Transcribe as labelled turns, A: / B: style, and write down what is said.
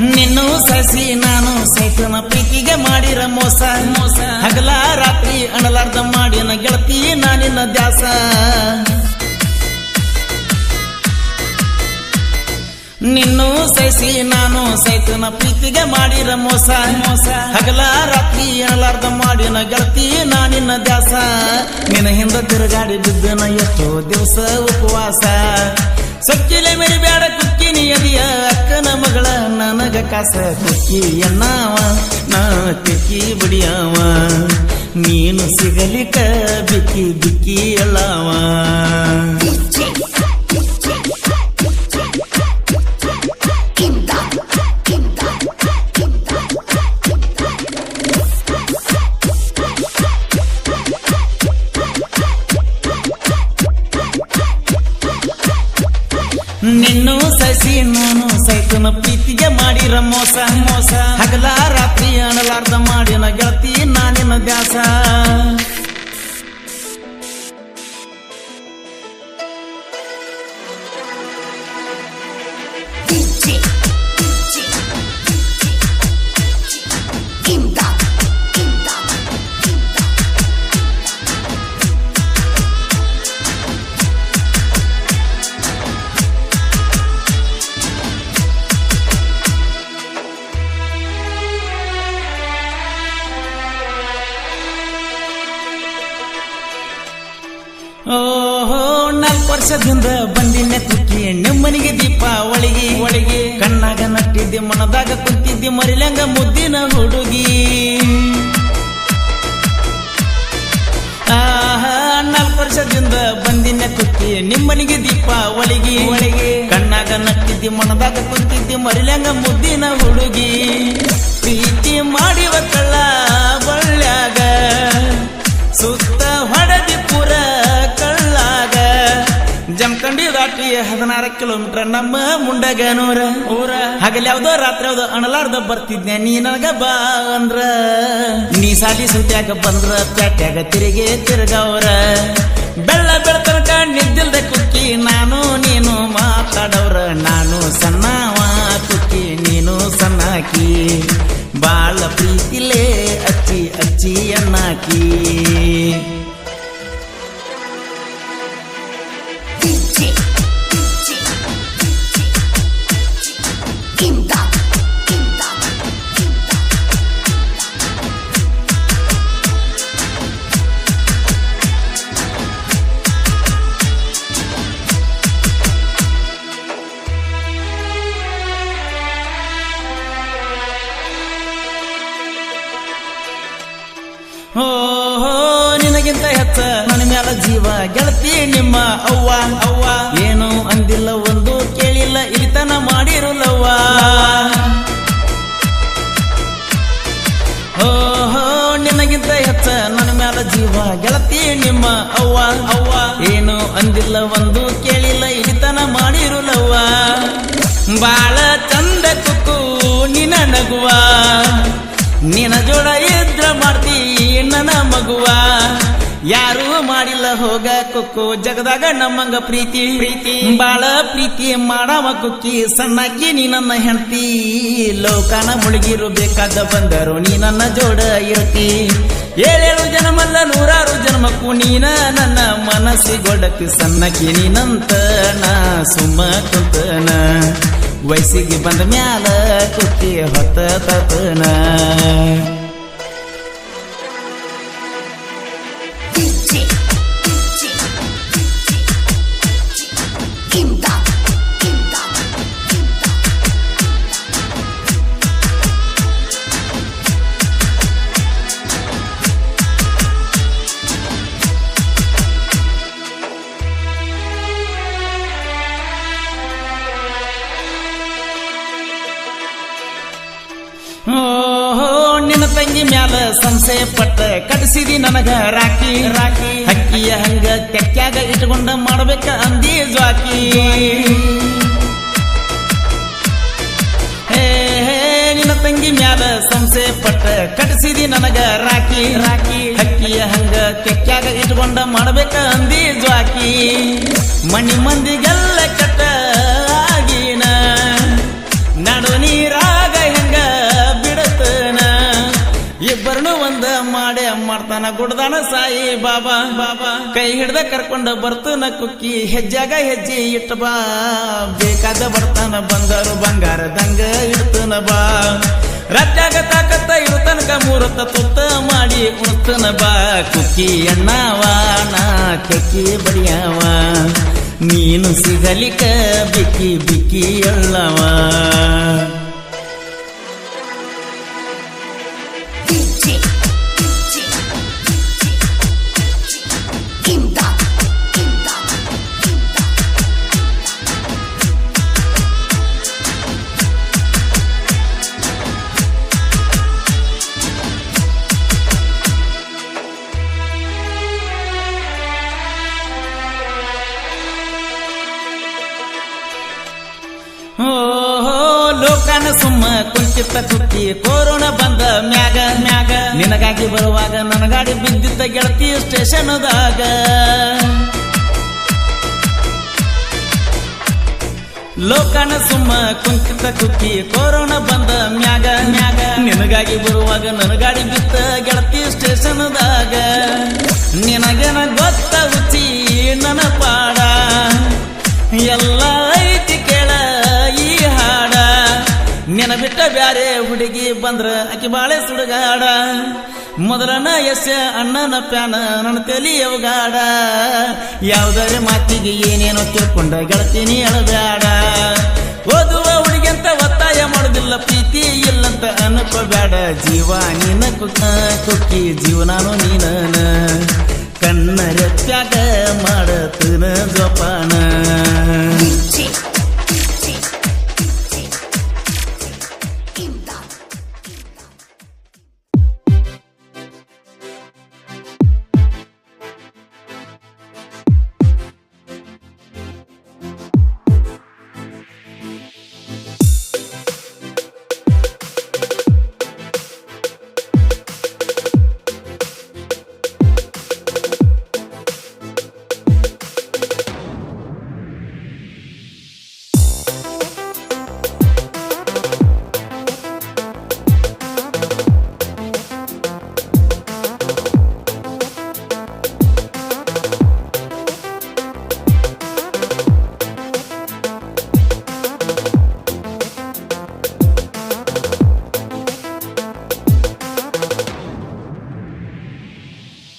A: ನಿನ್ನು ಸಸಿ ನಾನು ಸೈತನ ಪ್ರೀತಿಗೆ ಮಾಡಿರ ಮೋಸ. ಮೋಸ ಹಗಲ ರಾತ್ರಿ ಅಣಲಾರ್ದ ಮಾಡಿನ ಗೆಳತಿ ನಾನಿನ ದ್ಯಾಸ. ನಿನ್ನು ಸಸಿ ನಾನು ಸೈತನ ಪ್ರೀತಿಗೆ ಮಾಡಿರ ಮೋಸ. ಮೋಸ ಹಗಲ ರಾತ್ರಿ ಅಣಲಾರ್ದ ಮಾಡಿನ ಗೆಳತಿ ನಾನಿನ ದ್ಯಾಸ. ನಿನ್ನ ಹಿಂದ ತಿರುಗಾಡಿ ಬಿದ್ದನ ಎಷ್ಟೋ ದಿವಸ ಉಪವಾಸ. ಸೊಕ್ಕಿಲೆ ಮೇರಿ ಬೇಡ ಕುಕ್ಕಿ ನಿಯದಿಯ ಅಕ್ಕನ ಮಗಳ ನನಗ ಕಾಸ ಕುಕ್ಕಿ ಎನ್ನಾವ ನಾ ತಿಕ್ಕಿ ಬಿಡಿಯವ. ನೀನು ಸಿಗಲಿಕ ಬಿಕ್ಕಿ ಬಿಕ್ಕಿ ಎಲ್ಲವ ನಿನ್ನು ಸಸಿ, ನಾನು ಸೈತನ ಪ್ರೀತಿಗೆ ಮಾಡಿರ ಮೋಸ ಮೋಸ. ಹಗಲ ರಾತ್ರಿ ಅಣಲಾರ್ದ ಮಾಡಿನ ಗೆಳತಿ ನಾನಿನ ದ್ಯಾಸ. ವರ್ಷದಿಂದ ಬಂದಿನ ಕುಕ್ಕಿ ದೀಪ ಒಳಗಿ ಒಳಗೆ ಕಣ್ಣಾಗ ನಟ್ಟಿದ್ದೆ ಮನದಾಗ ಕುಂತಿದ್ದೆ ಮರಿಲಂಗ ಮುದ್ದಿನ ಹುಡುಗಿ. ನಾಲ್ಕು ವರ್ಷದಿಂದ ಬಂದಿನ ಕುಕ್ಕಿ ನಿಮ್ಮನಿಗೆ ದೀಪಾವಳಿಗೆ. ಒಳಗೆ ಕಣ್ಣಾಗ ನಟ್ಟಿದ್ದೆ ಮನದಾಗ ಕುಂತಿದ್ದೆ ಮರಿಲಂಗ ಮುದ್ದಿನ ಹುಡುಗಿ. ಪ್ರೀತಿ ಮಾಡಿವ ಕಳ್ಳ ದಾಟಿ ಹದಿನಾರು ಕಿಲೋಮೀಟರ್ ನಮ್ಮ ಮುಂಡಗನೂರ ಊರ ಹಗಲ್ ಯಾವ್ದೋ ರಾತ್ರಿ ಯಾವ್ದೋ ಅಣಲಾರ್ದ ಬರ್ತಿದ್ನೆ, ನೀ ನನಗ ಬಾ ಅಂದ್ರ. ನೀ ಸಾಲಿ ಸುತ್ಯಾಗ ಬಂದ್ರ, ಪ್ಯಾಟ್ಯಾಗ ತಿರುಗಿ ತಿರುಗವ್ರ. ಬೆಳ್ಳ ಬೆಳತನಕ ನಿದ್ದಿಲ್ದೆ ಕುಕ್ಕಿ, ನಾನು ನೀನು ಮಾತಾಡವ್ರ. ನಾನು ಸಣ್ಣವ ಕುಕ್ಕಿ, ನೀನು ಸಣ್ಣಾಕಿ. ಬಾಳ ಪ್ರೀತಿಲೇ ಅಚ್ಚಿ ಅಚ್ಚಿ ಅನ್ನಾಕಿ. ಜೀವ ಗೆಳತಿ ನಿಮ್ಮ ಅವ್ವ ಅವ್ವ. ಏನು ಅಂದಿಲ್ಲ ಒಂದು ಕೇಳಿಲ್ಲ ಇಳಿತನ ಮಾಡಿರುಲ್ಲವ್ವ ಹೋ ಹೋ, ನಿನಗಿಂತ ಹೆಚ್ಚ ನನ್ನ ಮ್ಯಾಲ ಜೀವ ಗೆಳತಿ ನಿಮ್ಮ ಅವ್ವ ಅವ್ವ. ಏನು ಅಂದಿಲ್ಲ ಒಂದು ಕೇಳಿಲ್ಲ ಇಳಿತನ ಮಾಡಿರುಲ್ಲವ್ವ ಬಾಳ ಚಂದ ಕುಕ್ಕು ನಿನ ನಗುವ. ನಿನ ಜೋಡ ಇದ್ರ ಮಾಡ್ತೀ ನನ್ನ ಮಗುವ. ಯಾರು ಮಾಡಿಲ್ಲ ಹೋಗ ಕೊಕ್ಕು ಜಗದಾಗ ನಮ್ಮಂಗ ಪ್ರೀತಿ. ಪ್ರೀತಿ. ಬಾಳ ಪ್ರೀತಿ ಮಾಡವ ಕುಕ್ಕಿ ಸಣ್ಣಕ್ಕಿ ನೀ ನನ್ನ ಹೆಂಡತಿ. ಲೋಕನ ಮುಳುಗಿರು ಬೇಕಾದ ಬಂದರು ನೀ ನನ್ನ ಜೋಡ ಇರತಿ. ಏಳೇಳು ಜನ್ಮಲ್ಲ ನೂರಾರು ಜನ್ಮಕ್ಕೂ ನೀನ ನನ್ನ ಮನಸ್ಸಿಗೊಡತಿ ಸಣ್ಣಕ್ಕಿ ನೀನಂತ ನಾ ಸುಮ್ಮ ಕುಂತನ. ವಯಸ್ಸಿಗೆ ಬಂದ ಮ್ಯಾಲ ಕುಕ್ಕಿ ಹೊತ್ತ ತತನ ತಂಗಿ ಮ್ಯಾಲ ಸಂಶಯ ಪಟ್ಟ ಕಡಿಸಿದಿ ನನಗ ರಾಕಿ. ರಾಕಿ. ಹಕ್ಕಿಯ ಹಂಗ ತೆಕ್ಕ್ಯಾಗ ಇಟ್ಕೊಂಡ ಮಾಡ್ಬೇಕ ಅಂದಿ ಜ್ವಾಕಿ. ಹೇ ಹೇ ನಿನ್ನ ತಂಗಿ ಮ್ಯಾಲ ಸಂಶಯ ಪಟ್ಟ ಕಟ್ಸಿದಿ ನನಗ ರಾಕಿ. ರಾಕಿ. ಹಕ್ಕಿಯ ಹಂಗ ತೆಕ್ಕ್ಯಾಗ ಇಟ್ಕೊಂಡ ಮಾಡ್ಬೇಕ ಅಂದಿ ಜ್ವಾಕಿ. ಮಣಿ ಮಂದಿಗೆಲ್ಲ ಗುಡ್ದಾನ ಸಾಯಿ ಬಾಬಾ. ಬಾಬಾ ಕೈ ಹಿಡ್ದ ಕರ್ಕೊಂಡ ಬರ್ತನ ಕುಕ್ಕಿ, ಹೆಜ್ಜಾಗ ಹೆಜ್ಜೆ ಇಟ್ಟ ಬಾ. ಬೇಕಾದ ಬರ್ತಾನ ಬಂದರು ಬಂಗಾರದಂಗ ಇಡ್ತನ ಬಾ. ರಟ್ಟಾಗ ತಾಕತ್ತ ಇರ್ತನಕ ಮೂರತ್ತ ತುತ್ತ ಮಾಡಿ ಉಣ್ತನ ಬಾ. ಕುಕ್ಕಿ ಎಣ್ಣವ ನಾ ಕಕ್ಕಿ ಬಡಿಯವ. ನೀನು ಸಿಗಲಿಕ ಬಿಕ್ಕಿ ಬಿಕ್ಕಿ ಎಳ್ಳವ ಲೋಕನ ಸುಮ್ಮ ಕುಂಚಿತ್ತ ಕುತ್ತಿ ಕೋರೋಣ ಬಂದ ಮ್ಯಾಗ ಮ್ಯಾಗ. ನಿನಗಾಗಿ ಬರುವಾಗ ನನ್ನ ಗಾಡಿ ಬಿದ್ದಿದ್ದ ಗೆಳತಿ ಸ್ಟೇಷನ್ದಾಗ. ಲೋಕನ ಸುಮ್ಮ ಕುಂಚಿತ ಕುಕ್ಕಿ ಕೋರೋಣ ಬಂದ ಮ್ಯಾಗ ಮ್ಯಾಗ. ನಿನಗಾಗಿ ಬರುವಾಗ ನನ್ನ ಗಾಡಿ ಬಿತ್ತ ಗೆಳತಿ ಸ್ಟೇಷನ್ದಾಗ. ನಿನಗೇನ ಹುಡುಗಿ ಬಂದ್ರ ಆಕಿ ಬಾಳೆ ಸುಡುಗಾಡ. ಮೊದಲನ ಎಸ್ ಅಣ್ಣನ ಪ್ಯಾನ ನನ್ನ ತಲಿ ಅವಗಾಡ ಯಾವ್ದಾರ ಮಾತಿಗೆ ಏನೇನೋ ತಿಳ್ಕೊಂಡ ಗೆಳತೀನಿ ಅಳಬ್ಯಾಡ. ಓದುವ ಹುಡುಗಿಂತ ಒತ್ತಾಯ ಮಾಡುದಿಲ್ಲ, ಪ್ರೀತಿ ಇಲ್ಲಂತ ಅನ್ಕೋಬೇಡ ಜೀವ ನೀನ ಕುಕ್ಕ ಜೀವನಾನು ನೀನ ಕಣ್ಣ ತ್ಯಾಗ ಮಾಡತನ ಜೋಪಾನ.